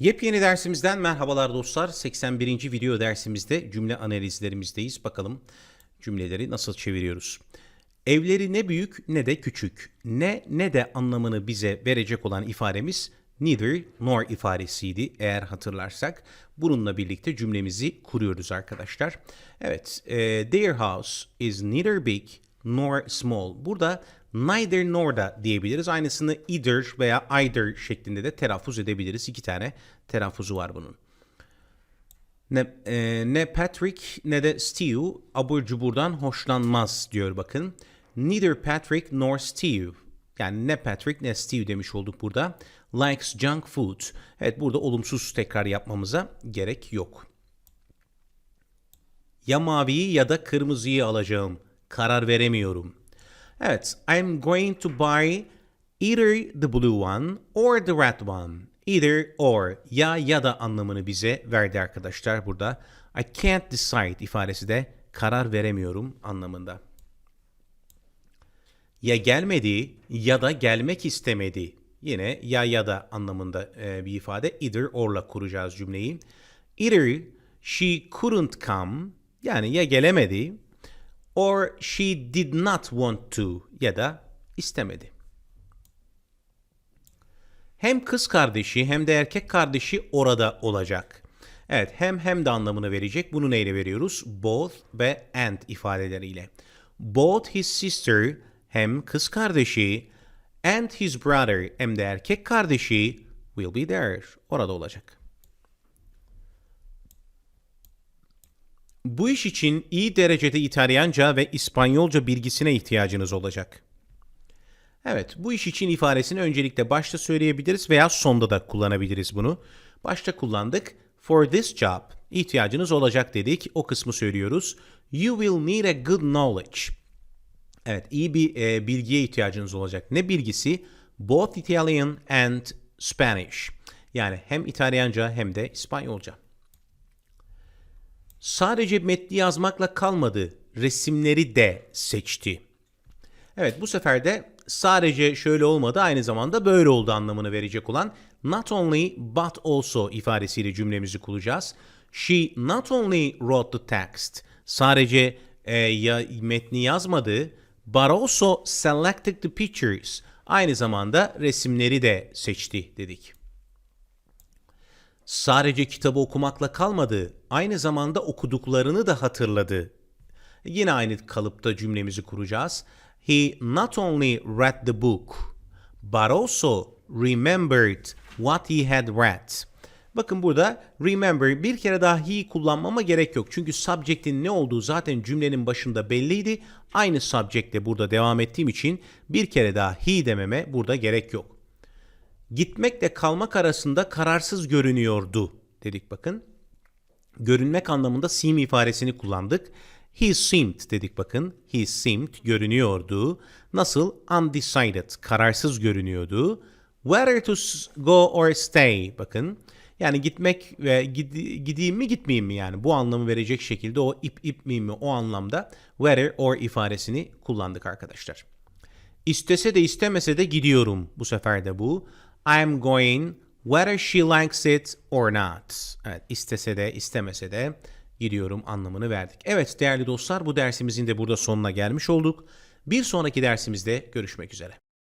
Yepyeni dersimizden merhabalar dostlar. 81. video dersimizde cümle analizlerimizdeyiz. Bakalım cümleleri nasıl çeviriyoruz. Evleri ne büyük ne de küçük. Ne ne de anlamını bize verecek olan ifademiz neither nor ifadesiydi eğer hatırlarsak. Bununla birlikte cümlemizi kuruyoruz arkadaşlar. Evet, their house is neither big nor small. Burada neither nor da diyebiliriz. Aynısını either veya either şeklinde de telaffuz edebiliriz. İki tane telaffuzu var bunun. Ne, e, ne Patrick ne de Steve abur cuburdan hoşlanmaz diyor bakın. Neither Patrick nor Steve. Yani ne Patrick ne Steve demiş olduk burada. Likes junk food. Evet burada olumsuz tekrar yapmamıza gerek yok. Ya maviyi ya da kırmızıyı alacağım. Karar veremiyorum. Evet, I'm going to buy either the blue one or the red one. Either or ya ya da anlamını bize verdi arkadaşlar burada. I can't decide ifadesi de karar veremiyorum anlamında. Ya gelmedi ya da gelmek istemedi. Yine ya ya da anlamında e, bir ifade either or'la kuracağız cümleyi. Either she couldn't come yani ya gelemedi or she did not want to ya da istemedi. Hem kız kardeşi hem de erkek kardeşi orada olacak. Evet hem hem de anlamını verecek. Bunu neyle veriyoruz? Both ve and ifadeleriyle. Both his sister hem kız kardeşi and his brother hem de erkek kardeşi will be there. Orada olacak. Bu iş için iyi derecede İtalyanca ve İspanyolca bilgisine ihtiyacınız olacak. Evet, bu iş için ifadesini öncelikle başta söyleyebiliriz veya sonda da kullanabiliriz bunu. Başta kullandık. For this job ihtiyacınız olacak dedik. O kısmı söylüyoruz. You will need a good knowledge. Evet, iyi bir e, bilgiye ihtiyacınız olacak. Ne bilgisi? Both Italian and Spanish. Yani hem İtalyanca hem de İspanyolca. Sadece metni yazmakla kalmadı, resimleri de seçti. Evet bu sefer de sadece şöyle olmadı aynı zamanda böyle oldu anlamını verecek olan not only but also ifadesiyle cümlemizi kuracağız. She not only wrote the text sadece e, ya, metni yazmadı but also selected the pictures aynı zamanda resimleri de seçti dedik. Sadece kitabı okumakla kalmadı, aynı zamanda okuduklarını da hatırladı. Yine aynı kalıpta cümlemizi kuracağız. He not only read the book, but also remembered what he had read. Bakın burada remember bir kere daha he kullanmama gerek yok. Çünkü subject'in ne olduğu zaten cümlenin başında belliydi. Aynı subject'te burada devam ettiğim için bir kere daha he dememe burada gerek yok. Gitmekle kalmak arasında kararsız görünüyordu dedik bakın. Görünmek anlamında seem ifadesini kullandık. He seemed dedik bakın. He seemed görünüyordu. Nasıl? Undecided kararsız görünüyordu. Whether to go or stay bakın. Yani gitmek ve gid- gideyim mi gitmeyeyim mi yani bu anlamı verecek şekilde o ip ip miyim mi o anlamda whether or ifadesini kullandık arkadaşlar. İstese de istemese de gidiyorum bu sefer de bu. I'm going whether she likes it or not. Evet istese de istemese de gidiyorum anlamını verdik. Evet değerli dostlar bu dersimizin de burada sonuna gelmiş olduk. Bir sonraki dersimizde görüşmek üzere.